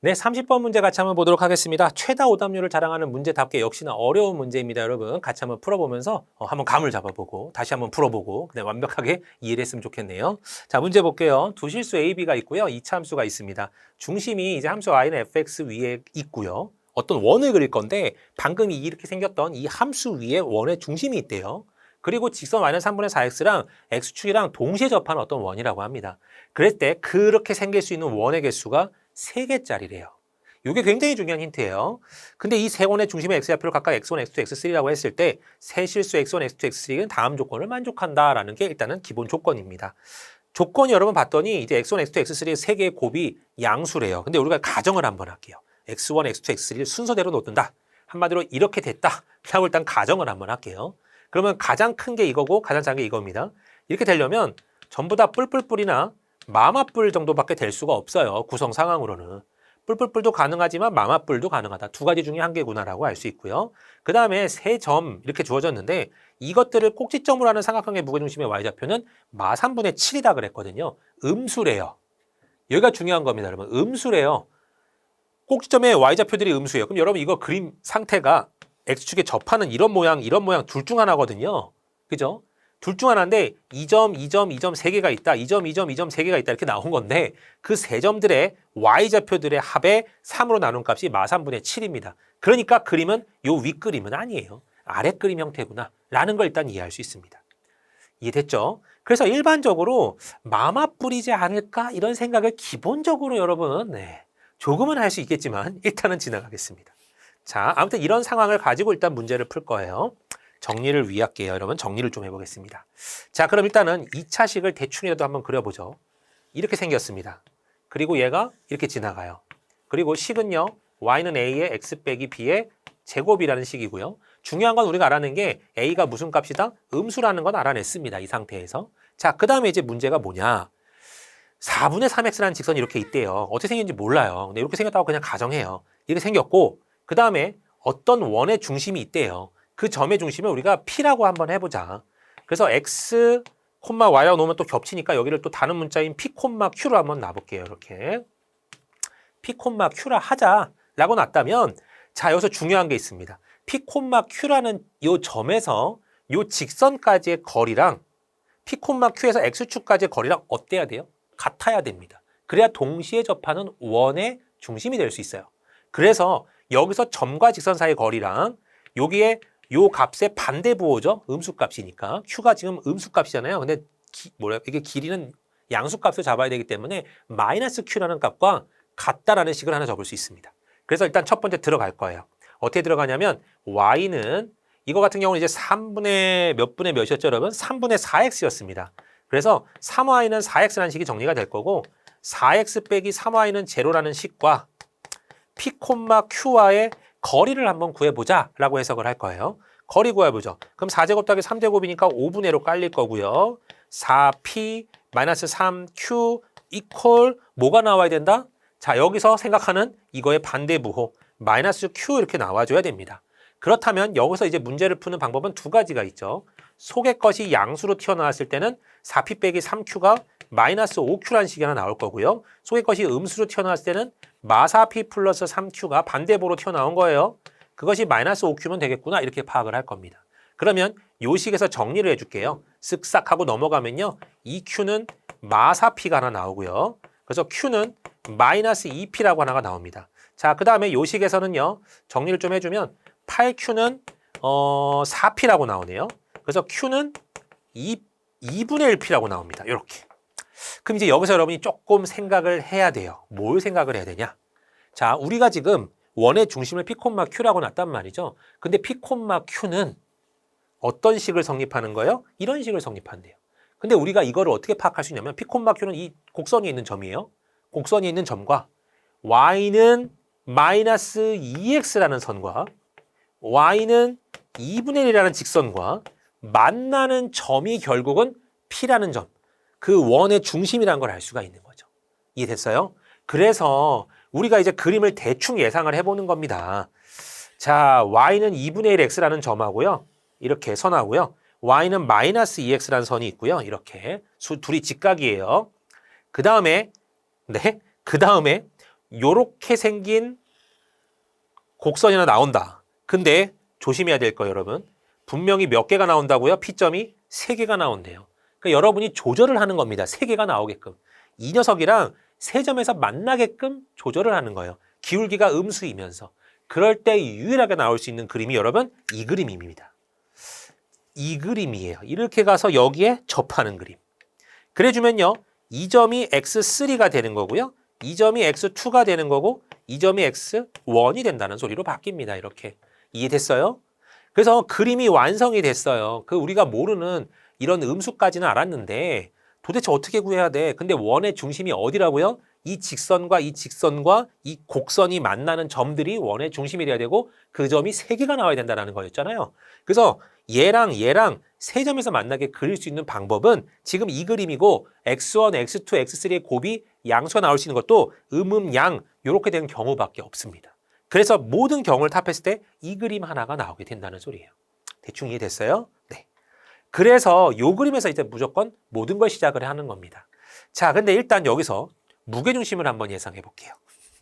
네, 30번 문제 같이 한번 보도록 하겠습니다. 최다 오답률을 자랑하는 문제답게 역시나 어려운 문제입니다, 여러분. 같이 한번 풀어보면서 어, 한번 감을 잡아보고 다시 한번 풀어보고 그냥 완벽하게 이해를 했으면 좋겠네요. 자, 문제 볼게요. 두 실수 A, B가 있고요. 이차 함수가 있습니다. 중심이 이제 함수 I는 fx 위에 있고요. 어떤 원을 그릴 건데 방금 이렇게 생겼던 이 함수 위에 원의 중심이 있대요. 그리고 직선 y는 3분의 4x랑 x축이랑 동시에 접하는 어떤 원이라고 합니다. 그랬을 때 그렇게 생길 수 있는 원의 개수가 3개짜리래요. 이게 굉장히 중요한 힌트예요. 근데 이 세 원의 중심의 x좌표를 각각 x1, x2, x3라고 했을 때 세 실수 x1, x2, x3는 다음 조건을 만족한다라는 게 일단은 기본 조건입니다. 조건이 여러분 봤더니 이제 x1, x2, x3의 세 개의 곱이 양수래요. 근데 우리가 가정을 한번 할게요. x1, x2, x3를 순서대로 놓든다. 한마디로 이렇게 됐다. 라고 일단 가정을 한번 할게요. 그러면 가장 큰 게 이거고 가장 작은 게 이겁니다. 이렇게 되려면 전부 다 뿔뿔뿔이나 마마뿔 정도밖에 될 수가 없어요. 구성 상황으로는. 뿔뿔뿔도 가능하지만 마마뿔도 가능하다. 두 가지 중에 한 개구나라고 알 수 있고요. 그 다음에 세 점 이렇게 주어졌는데 이것들을 꼭지점으로 하는 삼각형의 무게중심의 y좌표는 마 3분의 7이다 그랬거든요. 음수래요. 여기가 중요한 겁니다, 여러분. 음수래요. 꼭지점의 y좌표들이 음수예요. 그럼 여러분 이거 그림 상태가 x축에 접하는 이런 모양, 이런 모양 둘 중 하나거든요. 그죠? 둘 중 하나인데 2점, 2점, 2점 세 개가 있다. 2점, 2점, 2점 세 개가 있다. 이렇게 나온 건데 그세 점들의 y좌표들의 합의 3으로 나눈 값이 마 3분의 7입니다. 그러니까 그림은 요 윗그림은 아니에요. 아랫그림 형태구나. 라는 걸 일단 이해할 수 있습니다. 이해됐죠? 그래서 일반적으로 마마 뿌리지 않을까 이런 생각을 기본적으로 여러분 네, 조금은 할 수 있겠지만 일단은 지나가겠습니다. 자, 아무튼 이런 상황을 가지고 일단 문제를 풀 거예요. 정리를 위할게요. 여러분 정리를 좀 해보겠습니다. 자, 그럼 일단은 2차식을 대충이라도 한번 그려보죠. 이렇게 생겼습니다. 그리고 얘가 이렇게 지나가요. 그리고 식은요. y는 a의 x 빼기 b의 제곱이라는 식이고요. 중요한 건 우리가 알아낸 게 a가 무슨 값이다? 음수라는 건 알아냈습니다. 이 상태에서. 자, 그 다음에 이제 문제가 뭐냐. 4분의 3x라는 직선이 이렇게 있대요. 어떻게 생긴지 몰라요. 근데 이렇게 생겼다고 그냥 가정해요. 이렇게 생겼고 그 다음에 어떤 원의 중심이 있대요. 그 점의 중심을 우리가 P라고 한번 해보자. 그래서 X, Y라고 놓으면 또 겹치니까 여기를 또 다른 문자인 P, Q로 한번 놔볼게요. 이렇게. P, Q라 하자라고 놨다면 자 여기서 중요한 게 있습니다. P, Q라는 이 점에서 이 직선까지의 거리랑 P, Q에서 X축까지의 거리랑 어때야 돼요? 같아야 됩니다. 그래야 동시에 접하는 원의 중심이 될 수 있어요. 그래서 여기서 점과 직선 사이의 거리랑 여기에 요 값의 반대 부호죠. 음수값이니까. q가 지금 음수값이잖아요. 근데 기, 뭐라 이게 길이는 양수값을 잡아야 되기 때문에 마이너스 q라는 값과 같다라는 식을 하나 적을 수 있습니다. 그래서 일단 첫 번째 들어갈 거예요. 어떻게 들어가냐면 y는 이거 같은 경우는 이제 3분의 몇 분의 몇이었죠, 여러분? 3분의 4x였습니다. 그래서 3y는 4x라는 식이 정리가 될 거고 4x 빼기 3y는 제로라는 식과 P, Q와의 거리를 한번 구해보자 라고 해석을 할 거예요. 거리 구해보죠. 그럼 4제곱 더하기 3제곱이니까 5분의 1로 깔릴 거고요. 4P 마이너스 3Q 이퀄 뭐가 나와야 된다? 자 여기서 생각하는 이거의 반대 부호 마이너스 Q 이렇게 나와줘야 됩니다. 그렇다면 여기서 이제 문제를 푸는 방법은 두 가지가 있죠. 속의 것이 양수로 튀어나왔을 때는 4P 빼기 3Q가 마이너스 5Q라는 식이 하나 나올 거고요. 속의 것이 음수로 튀어나왔을 때는 마사 P 플러스 3Q가 반대보로 튀어나온 거예요. 그것이 마이너스 5Q면 되겠구나 이렇게 파악을 할 겁니다. 그러면 요 식에서 정리를 해줄게요. 쓱싹 하고 넘어가면요. 이 Q는 마사 P가 하나 나오고요. 그래서 Q는 마이너스 2P라고 하나가 나옵니다. 자, 그 다음에 요 식에서는요. 정리를 좀 해주면 8Q는 어, 4P라고 나오네요. 그래서 Q는 2, 2분의 1P라고 나옵니다. 이렇게. 그럼 이제 여기서 여러분이 조금 생각을 해야 돼요. 뭘 생각을 해야 되냐? 자, 우리가 지금 원의 중심을 P, Q라고 놨단 말이죠. 근데 P, Q는 어떤 식을 성립하는 거예요? 이런 식을 성립한대요. 근데 우리가 이거를 어떻게 파악할 수 있냐면 P, Q는 이 곡선이 있는 점이에요. 곡선이 있는 점과 y는 마이너스 2x라는 선과 y는 2분의 1이라는 직선과 만나는 점이 결국은 P라는 점. 그 원의 중심이라는 걸 알 수가 있는 거죠. 이해됐어요? 그래서 우리가 이제 그림을 대충 예상을 해보는 겁니다. 자, y는 2분의 1x라는 점하고요. 이렇게 선하고요. y는 마이너스 2x라는 선이 있고요. 이렇게 수, 둘이 직각이에요. 그 다음에 네, 그 다음에 요렇게 생긴 곡선이나 나온다. 근데 조심해야 될 거예요, 여러분. 분명히 몇 개가 나온다고요? 피점이 세 개가 나온대요. 그러니까 여러분이 조절을 하는 겁니다. 세 개가 나오게끔. 이 녀석이랑 세 점에서 만나게끔 조절을 하는 거예요. 기울기가 음수이면서. 그럴 때 유일하게 나올 수 있는 그림이 여러분 이 그림입니다. 이 그림이에요. 이렇게 가서 여기에 접하는 그림. 그래주면요. 이 점이 x3가 되는 거고요. 이 점이 x2가 되는 거고 이 점이 x1이 된다는 소리로 바뀝니다. 이렇게. 이해됐어요? 그래서 그림이 완성이 됐어요. 그 우리가 모르는 이런 음수까지는 알았는데 도대체 어떻게 구해야 돼? 근데 원의 중심이 어디라고요? 이 직선과 이 직선과 이 곡선이 만나는 점들이 원의 중심이 돼야 되고 그 점이 세 개가 나와야 된다는 거였잖아요. 그래서 얘랑 얘랑 세 점에서 만나게 그릴 수 있는 방법은 지금 이 그림이고 x1, x2, x3의 곱이 양수가 나올 수 있는 것도 음, 음, 양 이렇게 되는 경우밖에 없습니다. 그래서 모든 경우를 탑했을 때 이 그림 하나가 나오게 된다는 소리예요. 대충 이해됐어요? 네. 그래서 요 그림에서 이제 무조건 모든 걸 시작을 하는 겁니다. 자, 근데 일단 여기서 무게중심을 한번 예상해 볼게요.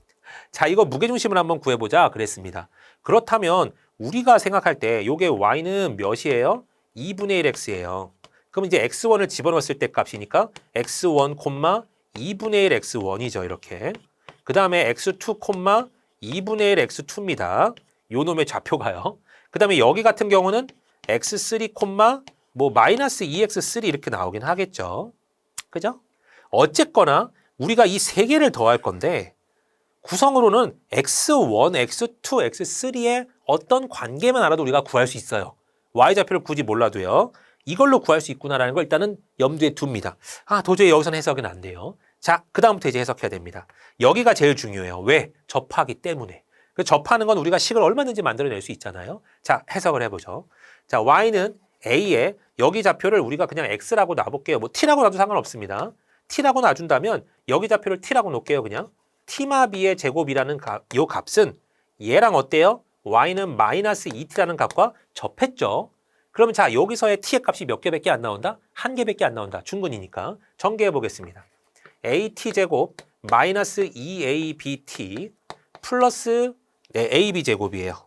자, 이거 무게중심을 한번 구해보자 그랬습니다. 그렇다면 우리가 생각할 때 요게 y는 몇이에요? 2분의 1x예요. 그럼 이제 x1을 집어넣었을 때 값이니까 x1, 2분의 1 x1이죠. 이렇게. 그 다음에 x2, 2분의 1 x2입니다. 요 놈의 좌표가요. 그 다음에 여기 같은 경우는 x3, 뭐 마이너스 2x3 이렇게 나오긴 하겠죠. 그죠? 어쨌거나 우리가 이 세 개를 더할 건데 구성으로는 x1, x2, x3의 어떤 관계만 알아도 우리가 구할 수 있어요. y좌표를 굳이 몰라도요. 이걸로 구할 수 있구나라는 걸 일단은 염두에 둡니다. 아, 도저히 여기서는 해석은 안 돼요. 자, 그 다음부터 이제 해석해야 됩니다. 여기가 제일 중요해요. 왜? 접하기 때문에. 그 접하는 건 우리가 식을 얼마든지 만들어낼 수 있잖아요. 자, 해석을 해보죠. 자, y는 a에 여기 좌표를 우리가 그냥 x라고 놔볼게요. 뭐 t라고 놔도 상관없습니다. t라고 놔준다면 여기 좌표를 t라고 놓을게요. 그냥 t마 b의 제곱이라는 가, 요 값은 얘랑 어때요? y는 마이너스 2t라는 값과 접했죠. 그러면 자 여기서의 t의 값이 몇 개밖에 안 나온다? 한 개밖에 안 나온다. 충분이니까 전개해 보겠습니다. at 제곱 마이너스 2abt 플러스 네, ab 제곱이에요.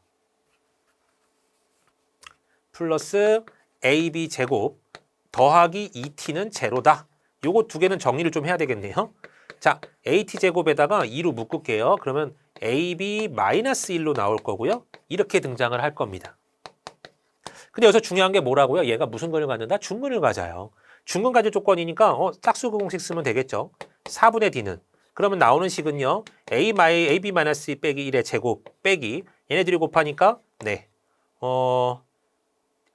플러스 ab 제곱 더하기 2t는 제로다. 요거 두 개는 정리를 좀 해야 되겠네요. 자, at 제곱에다가 2로 묶을게요. 그러면 ab 마이너스 1로 나올 거고요. 이렇게 등장을 할 겁니다. 근데 여기서 중요한 게 뭐라고요? 얘가 무슨 근을 갖는다? 중근을 가져요. 중근 가질 조건이니까 어, 짝수 공식 쓰면 되겠죠. 4분의 d는 그러면 나오는 식은요. a 마이 ab 마이너스 2 빼기 1의 제곱 빼기 얘네들이 곱하니까 네. 어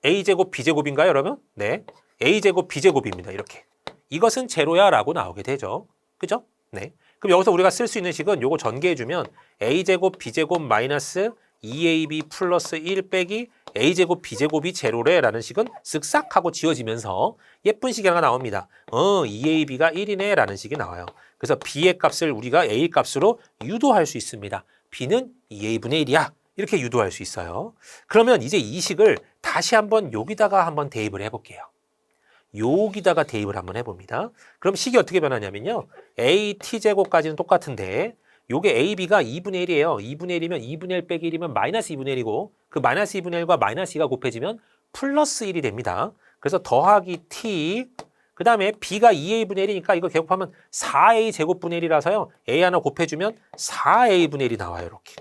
a 제곱 b 제곱인가요, 여러분? 네. a 제곱 b 제곱입니다. 이렇게. 이것은 제로야라고 나오게 되죠. 그죠? 네. 그럼 여기서 우리가 쓸 수 있는 식은 요거 전개해 주면 a제곱 b제곱 마이너스 2ab 플러스 1 빼기 a제곱 b제곱이 제로래라는 식은 쓱싹 하고 지워지면서 예쁜 식이 하나 나옵니다. 어, 2ab가 1이네 라는 식이 나와요. 그래서 b의 값을 우리가 a 값으로 유도할 수 있습니다. b는 2a분의 1이야. 이렇게 유도할 수 있어요. 그러면 이제 이 식을 다시 한번 여기다가 한번 대입을 해볼게요. 여기다가 대입을 한번 해봅니다. 그럼 식이 어떻게 변하냐면요. a t제곱까지는 똑같은데 요게 ab가 2분의 1이에요. 2분의 1이면 2분의 1 빼기 1이면 마이너스 2분의 1이고 그 마이너스 2분의 1과 마이너스 2가 곱해지면 플러스 1이 됩니다. 그래서 더하기 t 그 다음에 b가 2a분의 1이니까 이거 곱하면 4a 제곱분의 1이라서요. a 하나 곱해주면 4a분의 1이 나와요. 이렇게.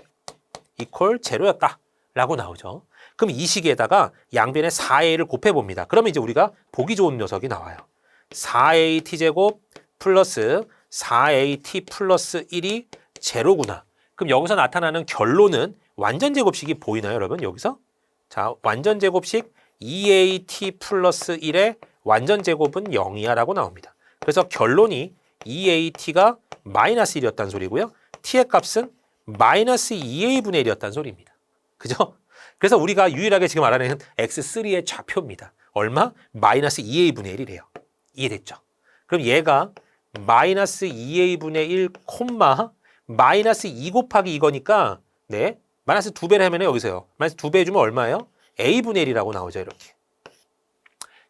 이퀄 제로였다. 라고 나오죠. 그럼 이 식에다가 양변에 4a를 곱해봅니다. 그러면 이제 우리가 보기 좋은 녀석이 나와요. 4a t제곱 플러스 4at 플러스 1이 제로구나. 그럼 여기서 나타나는 결론은 완전 제곱식이 보이나요, 여러분? 여기서? 자, 완전 제곱식 2at 플러스 1의 완전 제곱은 0이야 라고 나옵니다. 그래서 결론이 2at가 마이너스 1이었다는 소리고요. t의 값은 마이너스 2a분의 1이었다는 소리입니다. 그죠? 그래서 우리가 유일하게 지금 알아내는 x3의 좌표입니다. 얼마? 마이너스 2a분의 1이래요. 이해됐죠? 그럼 얘가 마이너스 2a분의 1 콤마 마이너스 2 곱하기 이거니까 네 마이너스 2배를 하면 여기서요. 마이너스 2배 해주면 얼마예요? a분의 1이라고 나오죠. 이렇게.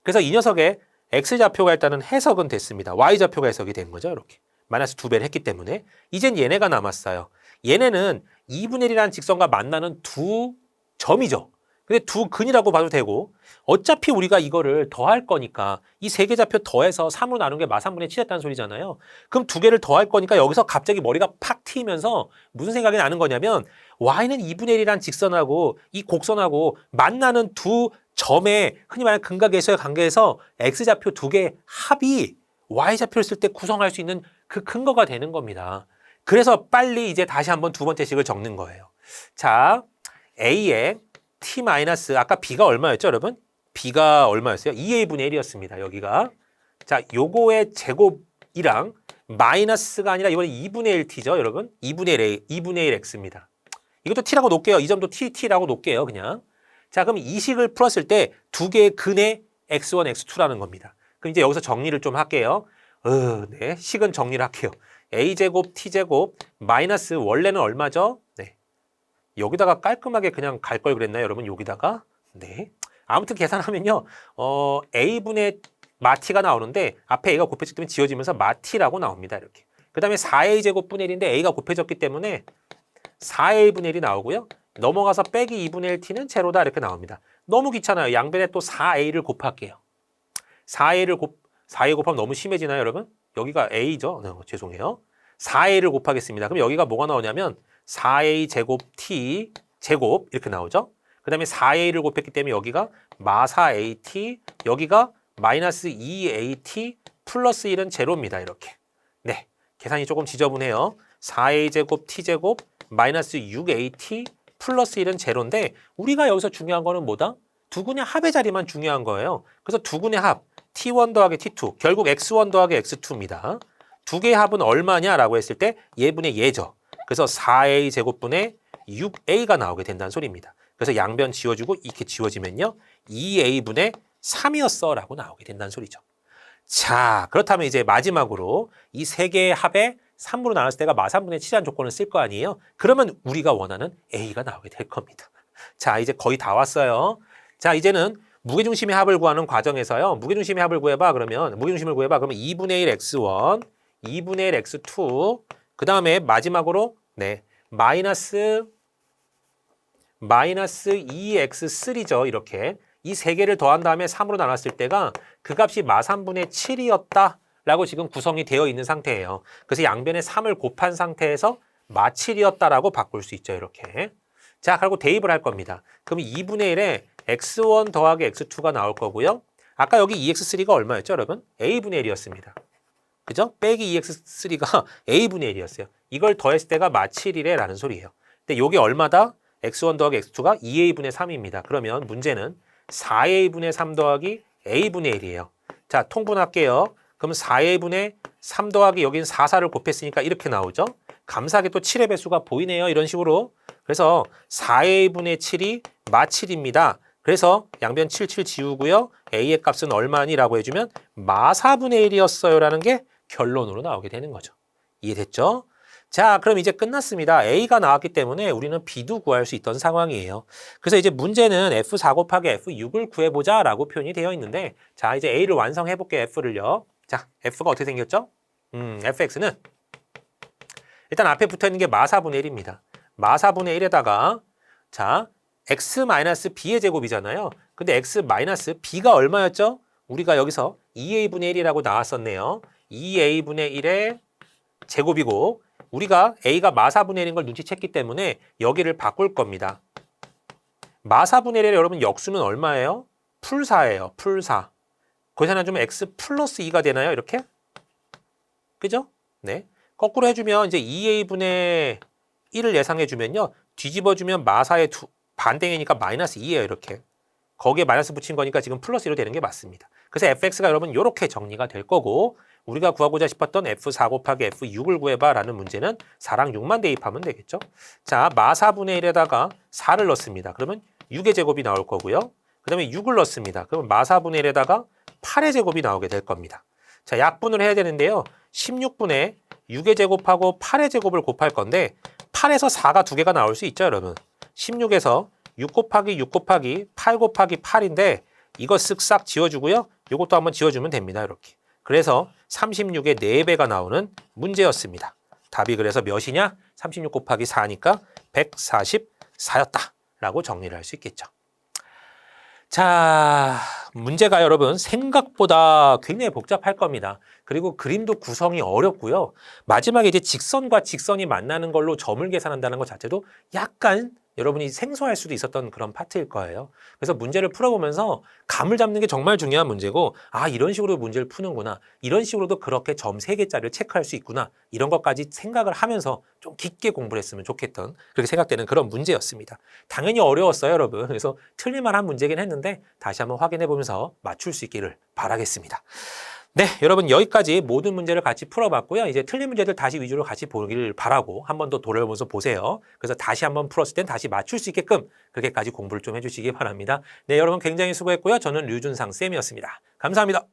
그래서 이 녀석의 x좌표가 일단은 해석은 됐습니다. y좌표가 해석이 된 거죠. 이렇게. 마이너스 두 배를 했기 때문에 이젠 얘네가 남았어요. 얘네는 2분의 1이라는 직선과 만나는 두 점이죠. 근데 두 근이라고 봐도 되고 어차피 우리가 이거를 더할 거니까 이 세 개 좌표 더해서 3으로 나눈 게 마삼분의 7이었다는 소리잖아요. 그럼 두 개를 더할 거니까 여기서 갑자기 머리가 팍 트이면서 무슨 생각이 나는 거냐면 y는 2분의 1이라는 직선하고 이 곡선하고 만나는 두 점의 흔히 말하는 근각에서의 관계에서 x좌표 두개 합이 y좌표를 쓸 때 구성할 수 있는 그 근거가 되는 겁니다. 그래서 빨리 이제 다시 한번 두 번째 식을 적는 거예요. 자, a의 t 마이너스 아까 b가 얼마였죠, 여러분? b가 얼마였어요? 2a분의 1이었습니다. 여기가. 자, 요거의 제곱이랑 마이너스가 아니라 이번에 2분의 1t죠, 여러분? 2분의 1 a, 2분의 1 x입니다. 이것도 t라고 놓을게요. 이 점도 t, t라고 놓을게요, 그냥. 자, 그럼 이 식을 풀었을 때 두 개의 근의 x1, x2라는 겁니다. 그럼 이제 여기서 정리를 좀 할게요. 어, 네, 식은 정리를 할게요. a제곱, t제곱, 마이너스 원래는 얼마죠? 네. 여기다가 깔끔하게 그냥 갈 걸 그랬나요, 여러분? 여기다가? 네. 아무튼 계산하면요, 어, a분의 마티가 나오는데 앞에 a가 곱해졌기 때문에 지워지면서 마티라고 나옵니다, 이렇게. 그 다음에 4a제곱분의 1인데 a가 곱해졌기 때문에 4a분의 1이 나오고요. 넘어가서 빼기 2분의 1t는 제로다 이렇게 나옵니다. 너무 귀찮아요. 양변에 또 4a를 곱할게요. 4a를 곱, 4a 곱하면 너무 심해지나요, 여러분? 여기가 a죠? 네, 죄송해요. 4a를 곱하겠습니다. 그럼 여기가 뭐가 나오냐면 4a 제곱 t 제곱 이렇게 나오죠? 그 다음에 4a를 곱했기 때문에 여기가 마사at 여기가 마이너스 2at 플러스 1은 제로입니다. 이렇게. 네. 계산이 조금 지저분해요. 4a 제곱 t 제곱 마이너스 6at 플러스 1은 제로인데 우리가 여기서 중요한 거는 뭐다? 두근의 합의 자리만 중요한 거예요. 그래서 두근의 합 t1 더하기 t2 결국 x1 더하기 x2입니다. 두 개의 합은 얼마냐라고 했을 때 예분의 예죠. 그래서 4a 제곱분의 6a가 나오게 된다는 소리입니다. 그래서 양변 지워주고 이렇게 지워지면요. 2a분의 3이었어 라고 나오게 된다는 소리죠. 자, 그렇다면 이제 마지막으로 이 세 개의 합에 3으로 나눴을 때가 마삼분의 7이라는 조건을 쓸 거 아니에요? 그러면 우리가 원하는 a가 나오게 될 겁니다. 자, 이제 거의 다 왔어요. 자, 이제는 무게중심의 합을 구하는 과정에서요. 무게중심의 합을 구해봐. 그러면 무게중심을 구해봐. 그러면 2분의 1 x1, 2분의 1 x2, 그 다음에 마지막으로 네 마이너스 마이너스 2x3죠. 이렇게 이 세 개를 더한 다음에 3으로 나눴을 때가 그 값이 마3분의 7이었다. 라고 지금 구성이 되어 있는 상태예요. 그래서 양변에 3을 곱한 상태에서 마7이었다라고 바꿀 수 있죠. 이렇게. 자, 그리고 대입을 할 겁니다. 그럼 2분의 1에 x1 더하기 x2가 나올 거고요. 아까 여기 2x3가 얼마였죠, 여러분? a분의 1이었습니다. 그죠? 빼기 2x3가 a분의 1이었어요. 이걸 더했을 때가 마7이래 라는 소리예요. 근데 이게 얼마다? x1 더하기 x2가 2a분의 3입니다. 그러면 문제는 4a분의 3 더하기 a분의 1이에요. 자, 통분할게요. 그럼 4a분의 3 더하기 여기는 4, 4를 곱했으니까 이렇게 나오죠. 감사하게 또 7의 배수가 보이네요. 이런 식으로. 그래서 4a분의 7이 마7입니다. 그래서 양변 7, 7 지우고요. a의 값은 얼마니 라고 해주면 마4분의 1이었어요. 라는 게 결론으로 나오게 되는 거죠. 이해됐죠? 자, 그럼 이제 끝났습니다. A가 나왔기 때문에 우리는 B도 구할 수 있던 상황이에요. 그래서 이제 문제는 F4 곱하기 F6을 구해보자 라고 표현이 되어 있는데 자, 이제 A를 완성해 볼게요. F를요. 자, F가 어떻게 생겼죠? 음, FX는 일단 앞에 붙어 있는 게 마사분의 1입니다. 마사분의 1에다가 자, X-B의 제곱이잖아요. 근데 X-B가 얼마였죠? 우리가 여기서 2A분의 1이라고 나왔었네요. 2A분의 1의 제곱이고 우리가 A가 마사분의 1인 걸 눈치챘기 때문에 여기를 바꿀 겁니다. 마사분의 1의 여러분 역수는 얼마예요? 풀4예요. 풀4. 거기서 좀 x 플러스 2가 되나요? 이렇게? 그죠? 네. 거꾸로 해주면 이제 2a분의 1을 예상해주면요. 뒤집어주면 마사의 두, 반대이니까 마이너스 2예요. 이렇게. 거기에 마이너스 붙인 거니까 지금 플러스 1로 되는 게 맞습니다. 그래서 fx가 여러분 이렇게 정리가 될 거고 우리가 구하고자 싶었던 f4 곱하기 f6을 구해봐 라는 문제는 4랑 6만 대입하면 되겠죠. 자, 마4분의 1에다가 4를 넣습니다. 그러면 6의 제곱이 나올 거고요. 그 다음에 6을 넣습니다. 그러면 마4분의 1에다가 8의 제곱이 나오게 될 겁니다. 자, 약분을 해야 되는데요. 16분의 6의 제곱하고 8의 제곱을 곱할 건데 8에서 4가 두 개가 나올 수 있죠, 여러분. 16에서 6 곱하기 6 곱하기 8 곱하기 8인데 이거 쓱싹 지워주고요. 이것도 한번 지워주면 됩니다. 이렇게. 그래서 36의 4배가 나오는 문제였습니다. 답이 그래서 몇이냐? 36 곱하기 4니까 144였다. 라고 정리를 할 수 있겠죠. 자, 문제가 여러분 생각보다 굉장히 복잡할 겁니다. 그리고 그림도 구성이 어렵고요. 마지막에 이제 직선과 직선이 만나는 걸로 점을 계산한다는 것 자체도 약간 여러분이 생소할 수도 있었던 그런 파트일 거예요. 그래서 문제를 풀어보면서 감을 잡는 게 정말 중요한 문제고, 아, 이런 식으로 문제를 푸는구나. 이런 식으로도 그렇게 점 세개짜리를 체크할 수 있구나. 이런 것까지 생각을 하면서 좀 깊게 공부를 했으면 좋겠던 그렇게 생각되는 그런 문제였습니다. 당연히 어려웠어요, 여러분. 그래서 틀릴만한 문제긴 했는데 다시 한번 확인해 보면서 맞출 수 있기를 바라겠습니다. 네, 여러분 여기까지 모든 문제를 같이 풀어봤고요. 이제 틀린 문제들 다시 위주로 같이 보기를 바라고 한 번 더 돌아보면서 보세요. 그래서 다시 한번 풀었을 땐 다시 맞출 수 있게끔 그렇게까지 공부를 좀 해주시기 바랍니다. 네, 여러분 굉장히 수고했고요. 저는 류준상 쌤이었습니다. 감사합니다.